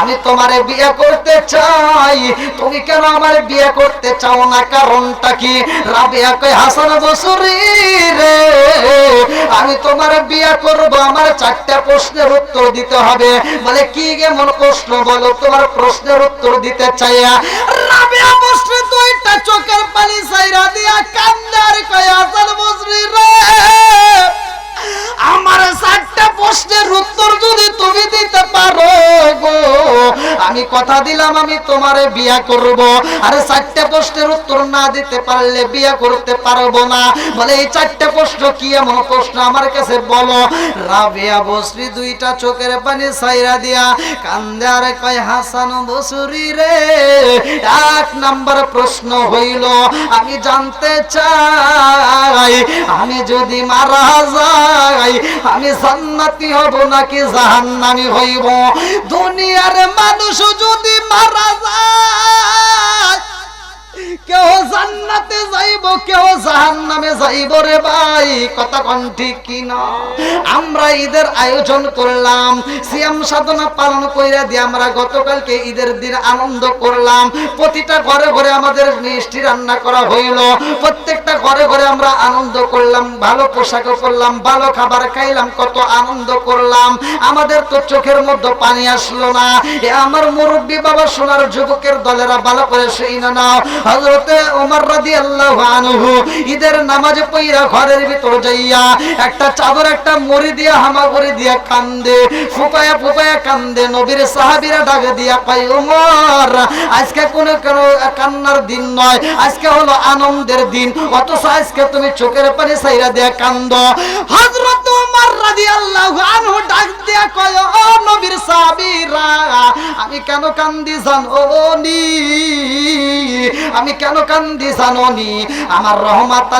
আমি তোমারে বিয়ে করতে চাই। তুমি কেন আমার বিয়ে করতে চাও না? কারণটা কি? রাবেয়া কয়, হাসান বসরি রে, আমি তোমার বিয়ে করব। আমার চারটা প্রশ্নের উত্তর দিতে হবে। বলে, কি এমন প্রশ্ন বলো? তোমার প্রশ্নের উত্তর দিতে চাইয়া? রাবিয়া বসরি দুইটা চোখের পানি সাইরা দিয়া কান্দার কয়া হাসান বসরি রে। আমার চারটা প্রশ্নের উত্তর যদি তুমি দিতে পারো গো, আমি কথা দিলাম, আমি তোমারে বিয়া করব। আরে চারটা প্রশ্নের উত্তর না দিতে পারলে বিয়া করতে পারব না। বলে, এই চারটা প্রশ্ন কি এমন প্রশ্ন? আমার কাছে বলো। রাবিয়া বসরি দুইটা চোখের পানি সাইরা দিয়া কান্দে আর কয়, হাসান বসুরি রে। এক নাম্বার প্রশ্ন হইল, আমি জানতে চাই, আমি যদি মারা যাই আমি জান্নাতি হব নাকি জাহান্নামি হইব? দুনিয়ার মানুষ যদি মারা যায় কেউ জান্নাতে যাইব, কেউ জাহান্নামে যাইব রে ভাই। কথা কোন ঠিক কিনা? আমরা ঈদের আয়োজন করলাম, সিয়াম সাধনা পালন কইরা দিয়ে আমরা গতকালকে ঈদের দিন আনন্দ করলাম। প্রতিটা ঘরে ঘরে আমাদের মিষ্টি রান্না করা হইল। প্রত্যেকটা ঘরে ঘরে আমরা আনন্দ করলাম, ভালো পোশাক করলাম ভালো খাবার খাইলাম, কত আনন্দ করলাম। আমাদের তো চোখের মধ্যে পানি আসলো না। আমার মুরব্বী বাবা সোনার যুবকের দলেরা ভালো করে সেই না নাও। হজরতে ওমর রাদিয়াল্লাহু আনহু ঈদের ঘরের ভিতর যাইয়া একটা চাদর, একটা দিয়া দিয়া কান্দে, ফুপায়া ফুপায়া কান্দে, নবীর সাহাবীরা ডাকে দিয়া ওমর, আজকে কোনো কান্নার দিন নয়, আজকে হলো আনন্দের দিন, অথচ আজকে তুমি চোখের পানি সাইরা দিয়া কান্দ। হযরত ওমর রাদিয়াল্লাহু আনহু ডাক দিয়া কয়, ও নবীর সাহাবীরা, আমি কেন কান্দি জানো নি? আমি কেন কান্দি জাননি? আমার রহমাত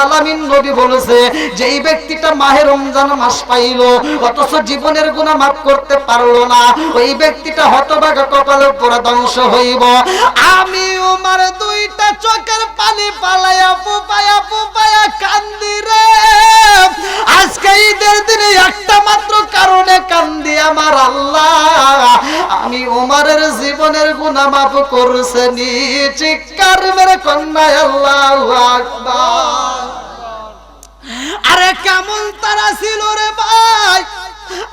আলামিন নবী বলেছে, যেই ব্যক্তিটা মাহে রমজান মাস পাইলো, অথচ জীবনের গুণা মাফ করতে পারল না, ওই ব্যক্তিটা হতভাগা কপালের পরে ধ্বংস হইব। আমি উমার দুইটা চোখের পানি পালাইয়া পুপায়া পুপায়া কান্দি রে। আজকে ঈদের দিনে একটা মাত্র কারণে কান্দি আমার আল্লাহ। আমি উমারের জীবনের গুণা মাফ করছে নি চিৎকার মেরে কন্যায় আল্লাহ আরে কেমন তারা ছিল রে ভাই?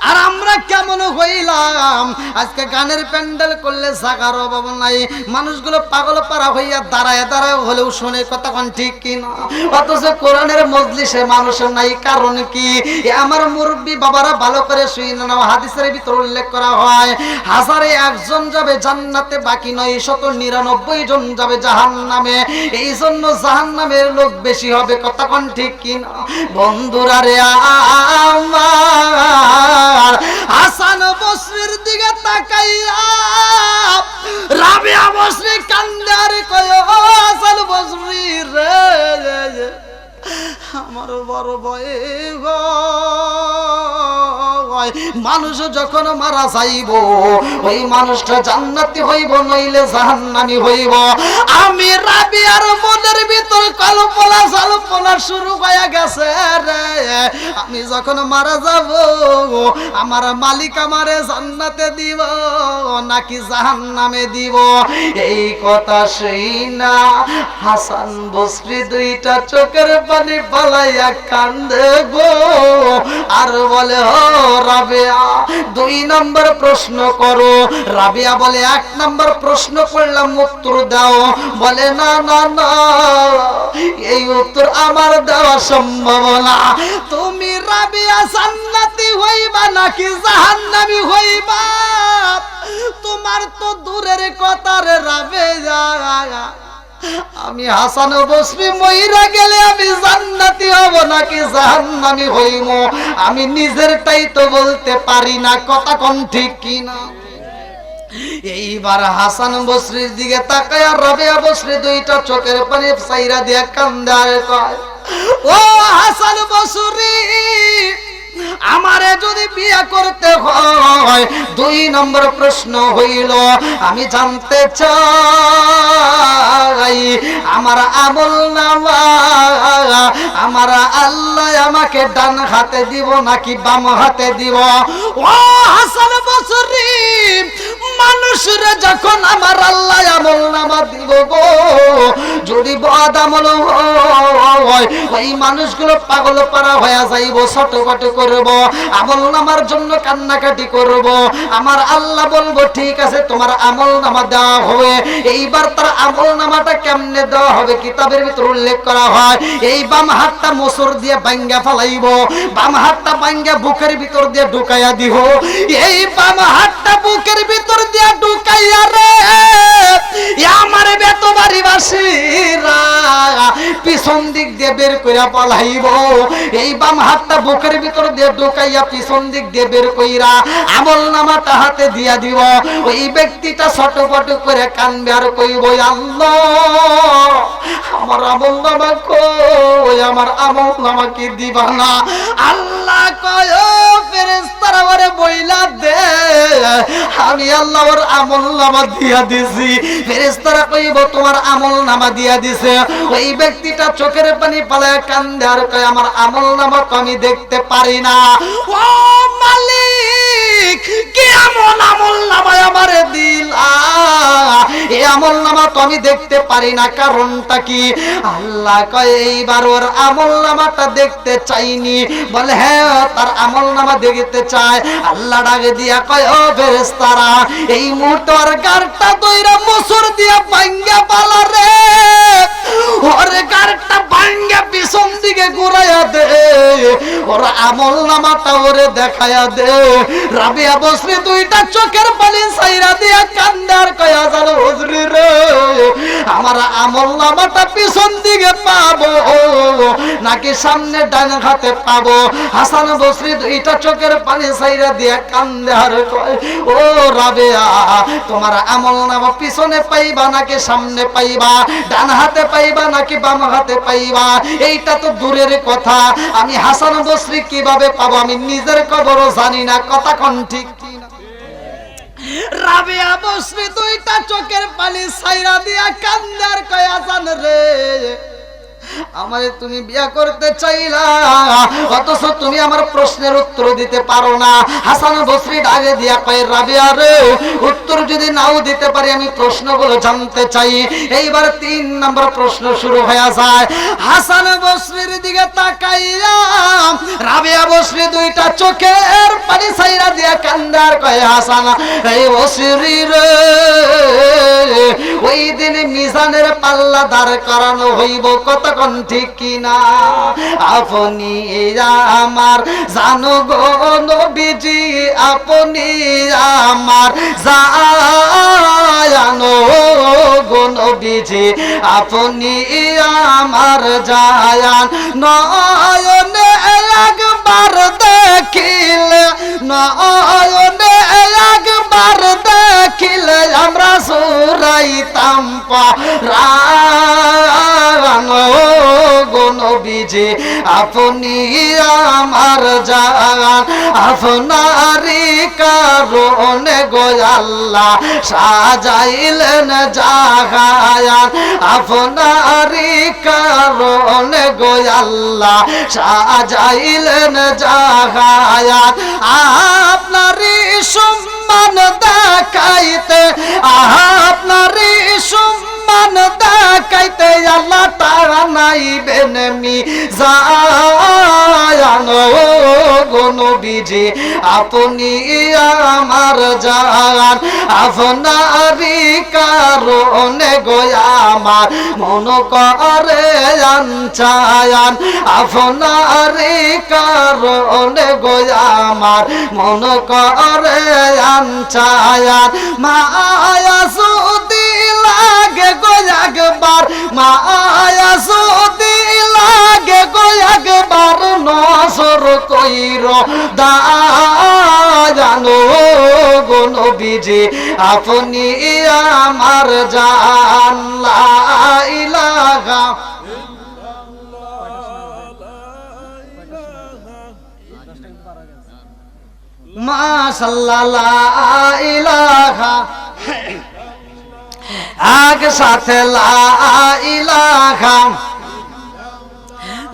আর আমরা কেমন হইলাম? আজকে গানের প্যান্ডেল করলে জাগার অভাব নাই। মানুষগুলো পাগল পারা হইয়া দাঁড়ায় দাঁড়ায় হলেও শুনে কোন ঠিক কিনা? অথচ কোরআনের মজলিসে মানুষের নাই, কারণ কি? আমার মুরব্বী বাবারা ভালো করে শুই না হাদিসের ভিতর উল্লেখ করা হয়, হাজারে একজন যাবে জান্নাতে, বাকি নয় শত নিরানব্বই জন যাবে জাহান নামে এই জন্য জাহান নামের লোক বেশি হবে কোন ঠিক কিনা? বন্ধুরা রে আমার হাসান বসরির দিকে তাকাইয়া রাবিয়া বসরি কান্দার কয় হাসান বসরি রে, আমার বড় ভয় গো। মানুষ যখন মারা যাইব, ওই মানুষটা জান্নাতি হইব, নইলে জাহান্নামি হইব। আমি রাবিয়ার মনের ভিতর কল্পনা জল্পনা শুরু হয়ে গেছে রে। আমি যখন মারা যাব, আমার মালিক আমারে জান্নাতে দিব, নাকি জাহান্নামে দিব? এই কথা শুই না। হাসান বসরি দুইটা চোখের পানি পালাইয়া কান্দে গো। আর বলে, ও রাবেয়া, দুই নম্বর প্রশ্ন করো। রাবেয়া বলে, এক নম্বর প্রশ্ন করলাম, উত্তর দাও। বলে, না না না, এই উত্তর আমার দেওয়া সম্ভব না। তুমি রাবেয়া জান্নাতি হইবা নাকি জাহান্নামী হইবা? তোমার তো দূরের কথা রে রাবেয়া। আমি হাসান বসরি মইরা গেলে আমি জান্নাতি হব নাকি জাহান্নামি হইব? আমি নিজেরটাই তো বলতে পারি না, কথা কোন ঠিক কিনা? এইবার হাসান বসরির দিকে তাকায় রবিয়া বসরি দুইটা চোখের পানি সাইরা দিয়া কান্দার কয়, ও হাসান বসরি আমারে যদি বিয়ে করতে হয়, দুই নম্বর প্রশ্ন হইল, আমি জানতে চাই, আমার আমল নামা, আমার আমাকে ডান হাতে দিব নাকি বাম হাতে দিব? ও হাসান বসরি মানুষরে যখন আমার আল্লাহ আমল নামা দিব যদি আমল হয় ওই মানুষগুলো পাগল পারা হয়ে যাইব করব আমল নামার জন্য কান্নাকাটি করব। আমার আল্লাহ বলব, ঠিক আছে, তোমার আমল নামা দেওয়া হবে। এইবার তার আমল নামাটা কেমনে দেওয়া হবে? কিতাবের ভিতর উল্লেখ করা হয়, এই বাম হাতটা মোসর দিয়ে বাম হাতটা বাঙ্গা বুকের ভিতর দিয়ে ঢুকাইয়া দিব। এই বাম হাতটা বুকের ভিতর দিয়ে ঢুকাইয়া রে। পিছন দিক দিয়ে বের কইরা পালাইব। এই বাম হাতটা বুকের ভিতর দিয়ে ঢুকাইয়া পিছন দিক দিয়ে বের কইরা আমল নামাটা হাতে দিয়া দিব। ওই ব্যক্তিটা ছটপট করে কানবে আর কইব আল্লাহ, আমার আমল নামা কই, আমার আমল নামা কি দিবা না আল্লাহ কয় ফেরেস্তারা ওরে বইলা দে, আমি আল্লাহ ওর আমল নামা দিয়া দিছি। ফেরেস্তারা কইব, তোমার আমল নামা দিয়া দিছে। ওই ব্যক্তিটা চোখের পানি পালায় কান্দে আর কয়, আমার আমল নামা তো আমি দেখতে পারি না। ও মালিক, কি এমন আমল নামায় আমারে দিলা? এ আমল নামা তো আমি দেখতে পারি না, কারণটা কি? আল্লাহ কয়, এইবার ওর আমল নামাটা দেখতে চাইনি। বলে হ্যাঁ তার আমল নামা দেখতে চায়। আল্লাহ ডাকে দিয়া কয়, ও ফেরেস্তারা এই মুহূর্তে ওর গারটা দইরা মুসুর দিয়া ভাঙ্গা পালা রে। ওর ভাঙ্গা পিছন দিকে ঘুরাইয়া দে। আমল নামাটা ওরে দেখায়া দে। রাবিয়া বসরি দুইটা চোখের সাইরা দিয়া কান্দার কয়া রে। আমার আমল নামাটা পিছন দিকে পাবো। নাকি সামনে ডান হাতে পাবো। হাসান বসরি দুইটা চোখের পানি সাইরা দিয়া কান্দে আর কয়, ও রাবেয়া, তোমার আমল নামা পিছনে পাইবা নাকি সামনে পাইবা? ডান হাতে পাইবা নাকি বাম হাতে পাইবা, এইটা তো দূরের কথা। আমি হাসান বসরি কীভাবে পাবো, আমি নিজের খবরও জানি না, কথা কোন ঠিক? রাবিয়া বসরি চোখের পানি সাইরা দিয়া কান্দার কয়া জান রে। আমারে তুমি বিয়া করতে চাইলা। অথচ তুমি আমার প্রশ্নের উত্তর দিতে পারো না। হাসান বসরি ডাকে দিয়া কয়, রাবিয়া রে, উত্তর যদি নাও দিতে পারি, আমি প্রশ্নগুলো জানতে চাই। এইবার তিন নম্বর প্রশ্ন শুরু হয়ে যায়। হাসান বসরির দিকে তাকাইয়া রাবিয়া বসরি দুইটা চোখের পানি সাইরা দিয়া কান্দার কয়, হাসান, এই বসরি রে ওই দিন মিজানের পাল্লা দাঁড় করানো হইব। কতক্ষণ ঠিক কিনা? আপনি আমার জানো গো নবীজি, আপনি আমার জানো গো নবীজি, আপনি আমার জায়ান। নয়নে একবার দেখিলে, নয়নে গো নবীজি, আপনি আমার জান আপনারি কারণে গো আল্লাহ সাজাইলেন জাগায়ান আপনারি কারণে গো আল্লাহ সাজাইলেন জাগায়ান। আপনারি সম্মান দেখাইতে আপনারি বিজি আপনি আমার জান আপনারি কারণে গো আমার মন করে আনচায়ান আপনারি কারণে গো আমার মন করে আনচায়ান মায়া সুদি লাগে গো একবার, মায়া নসর কইর দানো গো নবীজি, আপনি আমার জান, লা ইলাহা মাশাল্লাহ ইলাহা। আগ সাথে লা ইলাহা।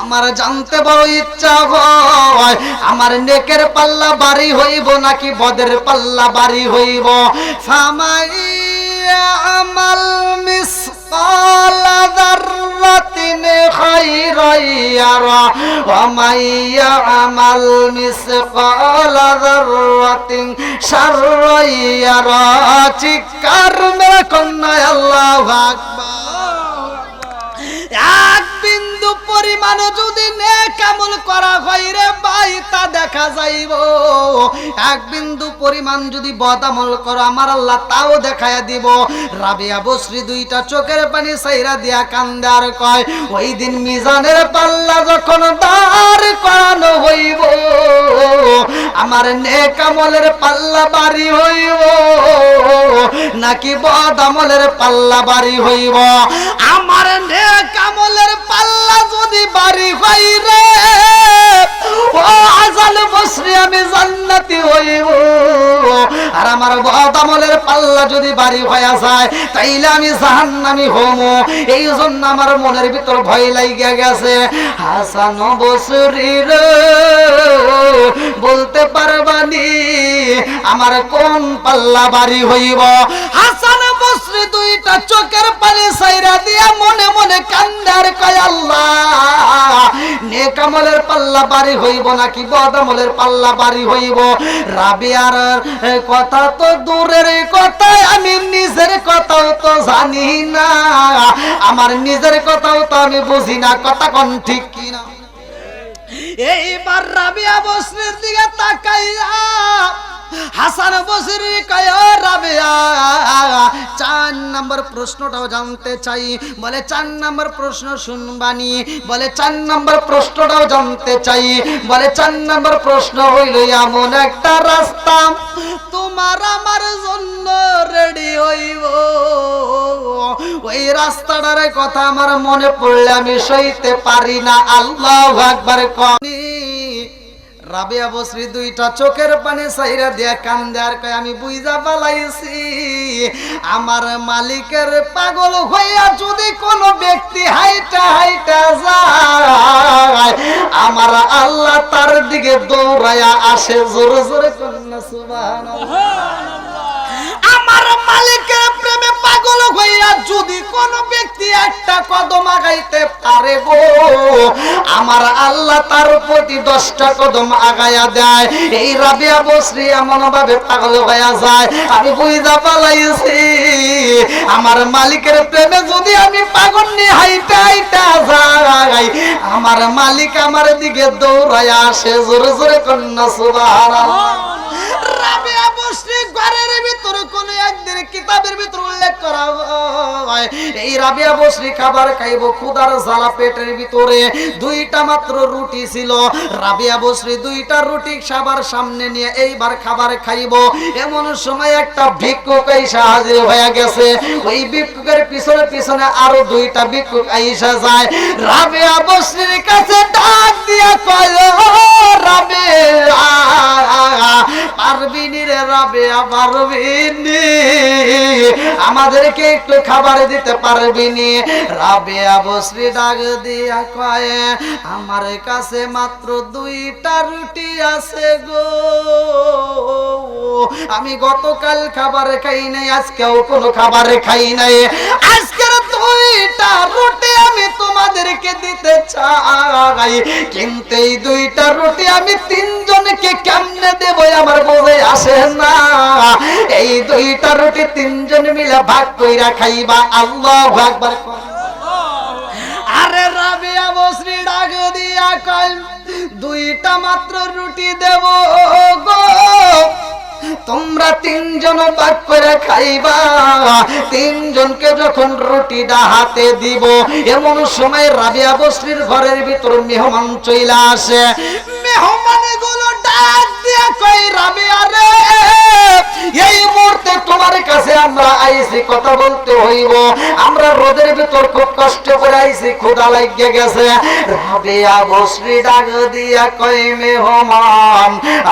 আমার জানতে বড় ইচ্ছা হয়, আমার নেকের পাল্লা বাড়ি হইব নাকি বদের পাল্লা বাড়ি হইব? ফামাইয়া আমাল চিৎকার মেরে কন্যা আল্লাহু আকবার। এক বিন্দু পরিমাণ যদি নেক আমল করা হয় রে ভাই, তা দেখা যাইব। এক বিন্দু পরিমাণ যদি বদ আমল করো, আমার আল্লাহ তাও দেখায় দিব। রাবিয়া বসরি দুইটা চোখের পানি সাইরা দিয়া কান্দে আর কয়, ওই দিন মিজানের পাল্লা যখন দাঁড় করানো হইব, আমার নেক আমলের পাল্লা বাড়ি হইব, নাকি বদ আমলের পাল্লা বাড়ি হইব। আমার নেক আমলের পাল্লা যদি বাড়ি হয় রে, ও আজাল বসরি আমি জান্নাতি হইব। আর আমার বদ আমলের পাল্লা যদি বাড়ি হয়ে যায়, তাইলে আমি জাহান্নামি হম এই জন্য আমার মনের ভিতর ভয় লাগিয়া গেছে, হাসান বসরি রে, বলতে পারবানি আমার কোন পাল্লা বাড়ি হইব। হাসান বসরি দুইটা চোখের পানি সাইরা দিয়া মনে মনে কান্দার কয়, আল্লাহ, নেক আমলের পাল্লা বাড়ি হইব নাকি বদ আমলের পাল্লা বাড়ি হইব? রাবিয়ার কথা তো দূরের কথা, আমি নিজের কথাও তো জানি না। আমার নিজের কথাও তো আমি বুঝি না, কথা কোন ঠিক কিনা? এইবার রাবিয়া বসরির দিকে তাকাইয়া হাসান বসরি কয়, "ও রাবিয়া, চার নম্বর প্রশ্নটাও জানতে চাই। বলে, চার নম্বর প্রশ্ন শুনবানি। বলে, চার নম্বর প্রশ্নটাও জানতে চাই। বলে, চার নম্বর প্রশ্ন হইল এমন একটা রাস্তা। তোমার আমার জন্য রেডি হইব। ওই রাস্তাটার কথা আমার মনে পড়লে আমি সইতে পারি না। আল্লাহ একবার কনি রাবিয়া বসরি দুইটা চোখের পানি সাইরা দিয়া কান্দে আর কয়, আমি বুঝা পালাইছি। আমার মালিকের পাগল হইয়া যদি কোনো ব্যক্তি হাইটা হাইটা যায়, আমার আল্লাহ তার দিকে দৌড়াইয়া আসে। জোরে জোরে কন্যা, সুবহানাল্লাহ। মালিকের প্রেমে পাগল হইয়া যদি কোন ব্যক্তি একটা কদম আগাইতে পারে গো, আমার আল্লাহ তার প্রতি দশটা কদম আগাইয়া দেয়। এই রাবিয়া বসরি এমন ভাবে পাগল হইয়া যায়, আমি বুঝা পালাইছি। আমার মালিকের প্রেমে যদি আমি পাগল নিয়ে হাইটা হাইটা যাই আমার মালিক আমার দিকে দৌড়াইয়া আসে, জোরে জোরে কন্যা সুবহানাল্লাহ। রাবিয়া বসরি ঘরের ভিতরে কোন একদিন কিতাবের ভিতর উল্লেখ করা হয়। এই রাবিয়া বসরি খাবার খাইব ক্ষুদার জ্বালা পেটের ভিতরে। দুইটা মাত্র রুটি ছিল। রাবিয়া বসরি দুইটা রুটি খাবার সামনে নিয়ে এইবার খাবার খাইব। এমন সময় একটা ভিক্ষুক এসে হাজির হয়ে গেছে। ওই ভিক্ষুকের পিছনে পিছনে আরও দুইটা ভিক্ষুক আইসা যায়। রাবিয়া বসরির কাছে ডাক দিয়া কয়, "ও রাবিয়া পারবিনি। আমাদেরকে একটু খাবার দিতে পারবিনি। ডাক দিয়া কয়, আমার কাছে মাত্র দুইটা রুটি আছে গো। আমি গতকাল খাবার খাই নাই, আজকেও কোনো খাবার খাই নাই। আজকের দুইটা রুটি আমি তোমাদেরকে দিতে চাই। কিন্তু এই দুইটা রুটি আমি তিনজনকে কেমনে দেব, আমার বোঝে আসে না। এই দুইটা রুটি তিনজন মিলে ভাগ কইরা খাইবা। আল্লাহ একবার কর। আরে রাবিয়া বসরি ডাক দিয়া কল দুইটা মাত্র রুটি দেব গো। তোমরা তিনজন করে খাইবা। তিনজনকে যখন রুটিটা হাতে দিব, এমন সময় রাবিয়া বসরির ঘরের ভিতর মেহমান চইলা আসে। মেহমানগুলো ডাক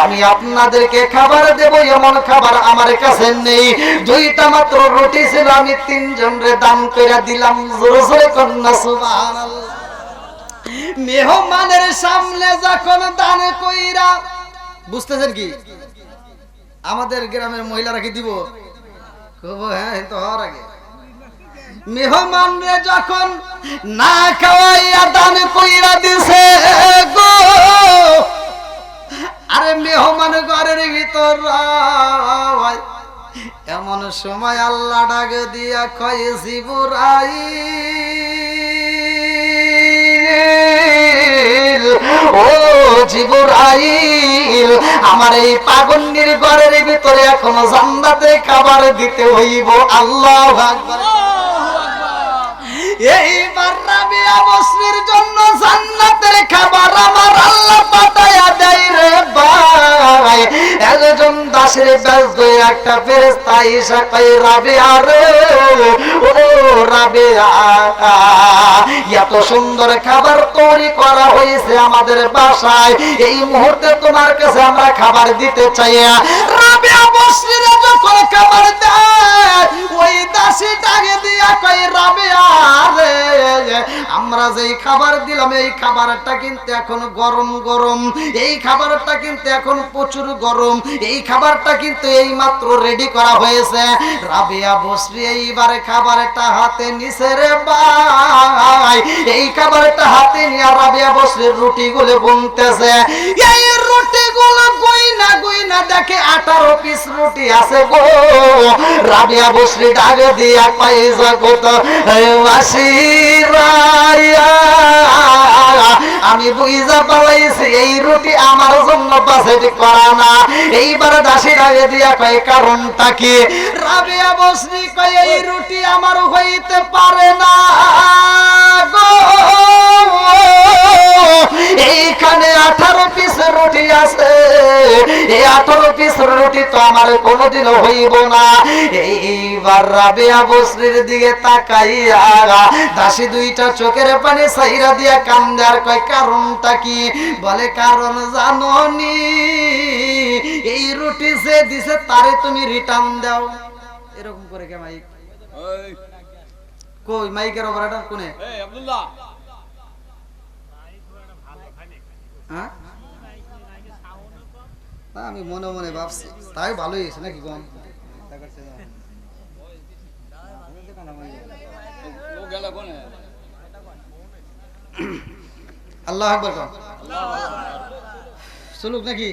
আমি আপনাদেরকে খাবার দেব, এমন খাবার আমার কাছে নেই। দুইটা মাত্র রুটি ছিল, আমি তিনজন রে দান করে দিলাম কন্যা মেহমানের সামনে যখন দান কইরা বুঝতেছেন কি? আমাদের গ্রামের মহিলারা কি দিব? হ্যাঁ তো হওয়ার আগে। মেহমান যখন না খাওয়াইয়া দান কইরা দিছে গো, আরে মেহমান ঘরের ভিতর এমন সময় আল্লাহ ডাক দিয়া কয়ে জিবুরাই ও আমার এই পাগন্ডির ঘরের ভিতরে এখনও জান্নাতে খাবার দিতে হইব। আল্লাহ এইবার রাবিয়া বসরির জন্য জান্নাতের খাবার আমার আল্লাহ পাতায়া দেয় এত সুন্দর খাবার তৈরি করা হয়েছে আমাদের বাসায়। এই মুহূর্তে তোমার কাছে আমরা খাবার দিতে চাই। রাবিয়া বসরির যখন খাবার দেয়, ওই দাসী ডাকে দিয়া কই রাবিয়া রে আমরা খাবার দিলাম, এই খাবারটা কিন্তু এখন গরম গরম। এই খাবারটা কিন্তু এখন প্রচুর গরম। এই খাবারটা কিন্তু এই মাত্র রেডি করা হয়েছে। রাবিয়া বসরি এইবারে খাবারটা হাতে নিছে রে ভাই। এই খাবারটা হাতে নিয়ে রাবিয়া বসরির বুনতেছে এই গইনা গইনা দেখে আঠারো পিস রুটি আছে গো। রাবিয়া বসরি ডাকে দিয়া পাই জগত বাসিরায়া আমি বুঝা পালাইছি, এই রুটি আমার জন্য বাসেটি করা না। এইবার দাসি ডাকে দিয়া কয়, কারণটা কি? রাবিয়া বসরি কয়, এই রুটি আমার হইতে পারে না গো। এইখানে আঠারো পিস রুটি আছে। এই আঠারো পিস রুটি তো আমার কোনোদিনও হইব না। এইবার রাবেয়া বসরির দিকে তাকাইয়া দাসী দুইটা চোখের পানি সাইরা দিয়া কান্দে আর কয় কারণটা কি? বলে কারণ জাননি। এই রুটি যে দিছে তারে তুমি রিটার্ন দাও। এরকম করে কে মাইক? কই মাইকের অপারেটর কোনে? এই আব্দুল্লাহ। হ্যাঁ? না, আমি মনে মনে ভাবছি। তাই ভালোই হয়েছে নাকি কম গেল কোনে? আল্লাহ আকবর নাকি?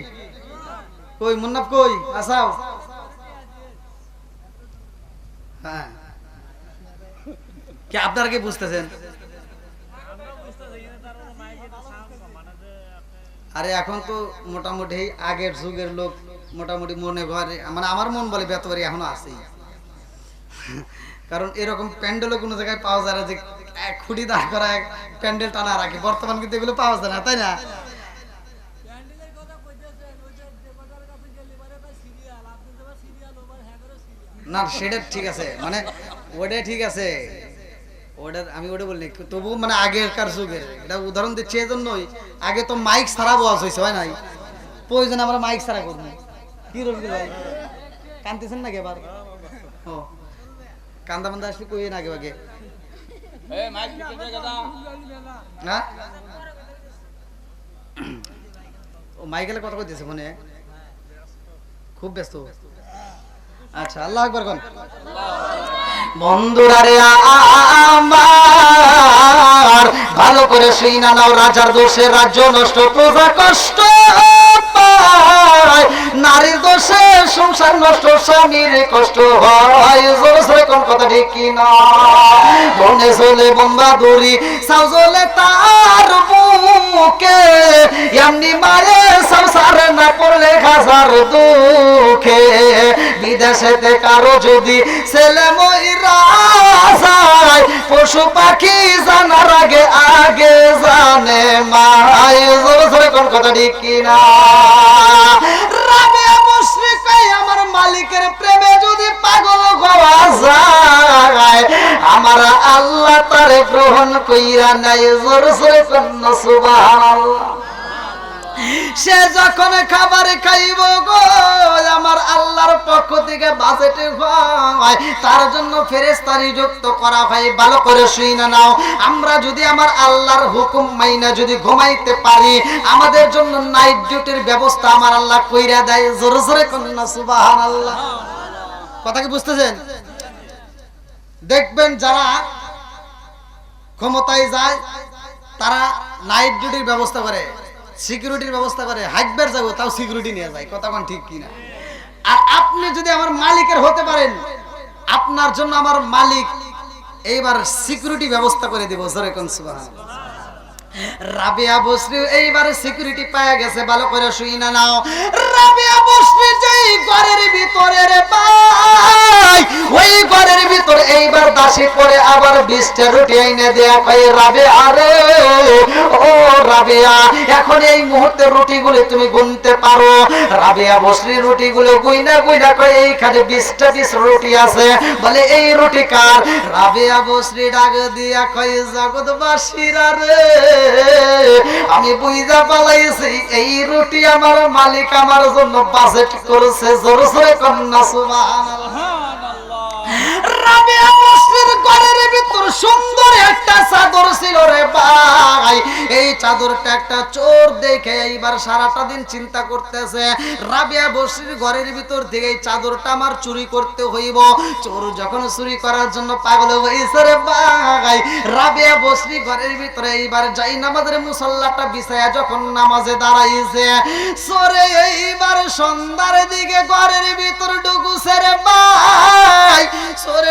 কই, মুন্নাফ কই? আসাও। হ্যাঁ। আপনারা কি বুঝতেছেন? আরে এখন তো মোটামুটি আগের যুগের লোক মোটামুটি মনে ঘরে মানে আমার মন বলে বেতবারি এখনও আছেই। কারণ এরকম প্যান্ডেলও কোনো জায়গায় পাওয়া যায় না যে খুঁটি দাঁড় করা প্যান্ডেল টানা রাখি বর্তমান কিন্তু এগুলো পাওয়া যায় না, তাই না? না, সেটা ঠিক আছে মানে ওটা ঠিক আছে। ওটা আমি ওটা বলিনি তবু মানে আগেরকার যুগের। এটা উদাহরণ দিচ্ছি এই আগে তো মাইক ছাড়া বস হয়েছে হয় নাই? প্রয়োজন আমরা মাইক ছাড়া করব। কি রবি ভাই কানতেছেন নাকি এবার? ও কান্দা মান্দা আসলে কই না আগে এই মাইক পিছে দে গাদা হ্যাঁ ও মাইকেলে কথা কইতেছে ফোনে খুব ব্যস্ত। আচ্ছা আল্লাহ আকবার কোন। বন্ধুরা রে আমার। ভালো করে শুই না নাও রাজার দোষে রাজ্য নষ্ট প্রজা কষ্ট। সংসার নষ্ট, স্বামীর কষ্ট হয়। কোন কথা ঠিক কি না বনে চলে বোম্বা দড়ি সাউ তার বুকে। এমনি মারে সংসার না পড়লে হাজার দুঃখে। বিদেশেতে কারও যদি ছেলে যায়, পশু পাখি জানার আগে আগে জানে জোরে জোরে কোন কথা ঠিক কিনা? পাগল হওয়া যায় আমারে গ্রহণ কইরা নাই, জোর জোরে কন্যা সুবহানাল্লাহ। সে যখন খাবার খাইব গো, আমার আল্লাহর পক্ষ থেকে বাজেটে হয়, তার জন্য ফেরেস্তা নিযুক্ত করা হয়, ভালো করে শুই না নাও। আমরা যদি আমার আল্লাহর হুকুম মাইনা যদি ঘুমাইতে পারি, আমাদের জন্য নাইট ডিউটির ব্যবস্থা আমার আল্লাহ কইরা দেয়, জোরে জোরে কন্যা সুবাহান আল্লাহ কথা কি বুঝতেছেন? দেখবেন যারা ক্ষমতায় যায়, তারা নাইট ডিউটির ব্যবস্থা করে সিকিউরিটির ব্যবস্থা করে হাইটবার যাব, তাও সিকিউরিটি নিয়ে যায়, কথা কোন ঠিক কিনা? আর আপনি যদি আমার মালিকের হতে পারেন, আপনার জন্য আমার মালিক এইবার সিকিউরিটি ব্যবস্থা করে দিব, জোরে কোন সুবহানাল্লাহ। রাবিয়া বসরি এইবার সিকিউরিটি পায়া গেছে, ভালো করে শুই না নাও। রাবিয়া বসরি যেই ঘরের ভিতরে রে ভাই ওই ঘরের ভিতর দাসী পড়ে আবার বিশটা রুটি এনে দেয়া কই রাবে আরে, ও রাবিয়া, এখন এই মুহূর্তে রুটিগুলো তুমি গুনতে পারো। রাবিয়া বসরি রুটিগুলো গুইনা গুইনা কই এইখানে বিশটা বিশ রুটি আছে। বলে, এই রুটি কার? রাবিয়া বসরি ডাক দিয়া কই জগৎবাসীরা রে, আমি বুঝা পালাইছি, এই রুটি আমার মালিক আমার জন্য বাজেট করেছে। জোর জোরে কন্যা সুবহানাল্লাহ। চোর এইবার সারাটা দিন ঘরের ভিতর চুরি চোর চুরি এইবার যাই নামাজের মুসল্লাটা বিছায়া যখন নামাজে দাঁড়াইছে সরে এইবার সন্ধ্যার দিকে ঘরের ভিতর ঢুকুছে রে ভাই। সরে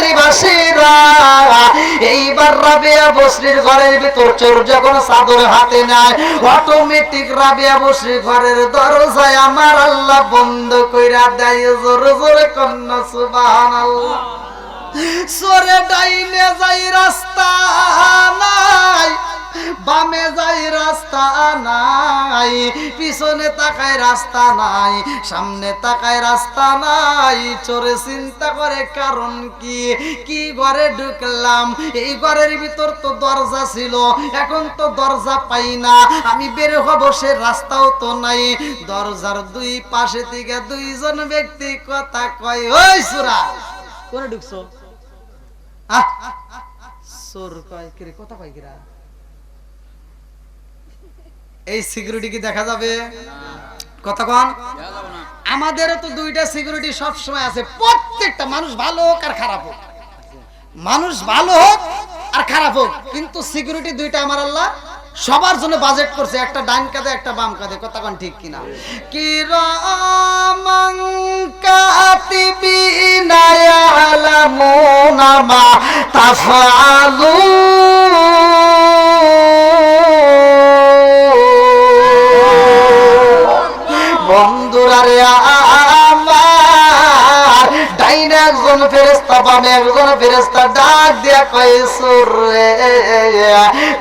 বেতবাড়ি বাসীরা এইবার রাবিয়া বসরির ঘরের ভিতর চোর হাতে নেয় অটোমেটিক রাবিয়া বসরির ঘরের দরজায় আমার আল্লাহ বন্ধ কইরা দেয়, জোরে জোরে কন্যা, সুবহানাল্লাহ। সরে ডাইনে যাই রাস্তা নাই বামে যাই রাস্তা নাই, পিছনে তাকায় রাস্তা নাই, সামনে তাকায় রাস্তা নাই। চোরে চিন্তা করে কারণ কি? কি ঘরে ঢুকলাম? এই ঘরের ভিতর তো দরজা ছিল, এখন তো দরজা পাই না। আমি বের হব সে রাস্তাও তো নাই। দরজার দুই পাশে থেকে দুইজন ব্যক্তি কথা কয়, ওই সুরা, কোনে ঢুকছো? আহ সোর কয়, কিরে, কথা কয় কিরা? এই সিকিউরিটি কি দেখা যাবে? কন। আমাদেরও তো দুইটা সিকিউরিটি সব সময় আছে। প্রত্যেকটা মানুষ ভালো হোক আর খারাপ হোক। মানুষ ভালো হোক আর খারাপ হোক। কিন্তু সিকিউরিটি দুইটা আমার আল্লাহ সবার জন্য বাজেট করছে। একটা ডান কাঁধে, একটা বাম কাঁধে। কন ঠিক কিনা? কি রমাং কাতিবিনা বন্ধুরা আমার। একজন ফেরেস্তা বামে একজন ফেরেস্তা ডাক দিয়া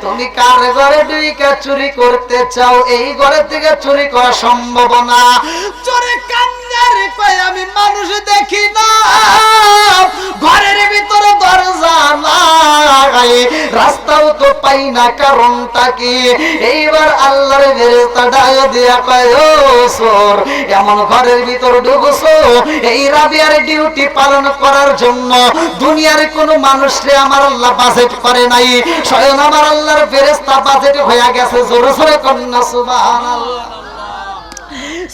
তুমি কার ঘরে ডুইকা চুরি করতে চাও? এই ঘরে থেকে চুরি করা সম্ভব না। চোরে কান্দার কয়, আমি মানুষ দেখি না। ঘরের ভিতরে দরজা নাই। রাস্তাও তো পাই না কারণটা কি? এইবার আল্লাহর ফেরেস্তা ডাক দিয়া কয়, ও সোর, এমন ঘরের ভিতর ঢুকছো? এই রাবিয়ার ডিউটি পালন করার জন্য দুনিয়ার কোনো মানুষরে আমার আল্লাহ বাজেট করে নাই। স্বয়ং আমার আল্লাহর ফেরেস্তা বাজেট হয়ে গেছে। জোরে জোরে কন্যা, সুবহানাল্লাহ।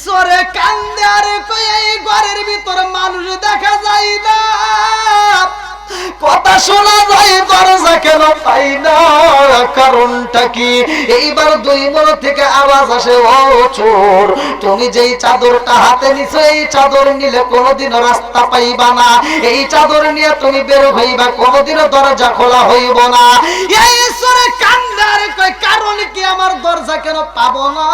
সরে কান্দে আর কই, এই ঘরের ভিতর মানুষ দেখা যায় না। কথা শোনা যায় দরজা কেন পাই না। কারণটা কি? এইবার দুই মন থেকে আওয়াজ আসে, ও চোর, তুমি যেই চাদরটা হাতে নিছো, এই চাদর নিলে কোনোদিন রাস্তা পাইবা না। এই চাদর নিয়ে তুমি বের হইবা, কোনোদিনও দরজা খোলা হইব না। এই সরে কান্দার কই কারণ কি আমার দরজা কেন পাবো না।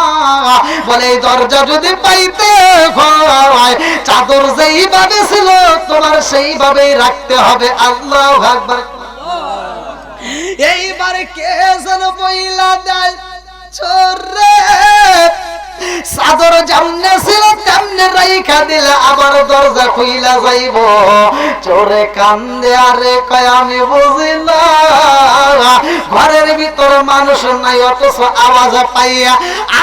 বলে দরজা যদি পাইতে হয়, চাদর যেইভাবে ছিল, তোমার সেইভাবেই রাখতে হবে। আল্লাহ আকবার। এইবারে কে যেন বইলা দেয় চাদর যেমনে ছিল তেমনে রাইখা দিলে আবার দরজা খুইলা যাইব। চোরে কান্দে আরে কয়, আমি বুঝি না ঘরের ভিতর মানুষ নাই, অথচ আওয়াজ পাইয়া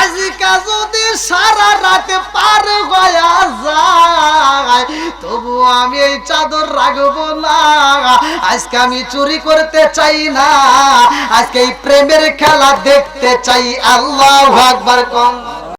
আজকা যদি সারা রাতে পার হইয়া যায়, তবু আমি এই চাদর রাখব না। আজকে আমি চুরি করতে চাই না, আজকে এই প্রেমের খেলা দেখতে চাই, আল্লাহ আকবার কম।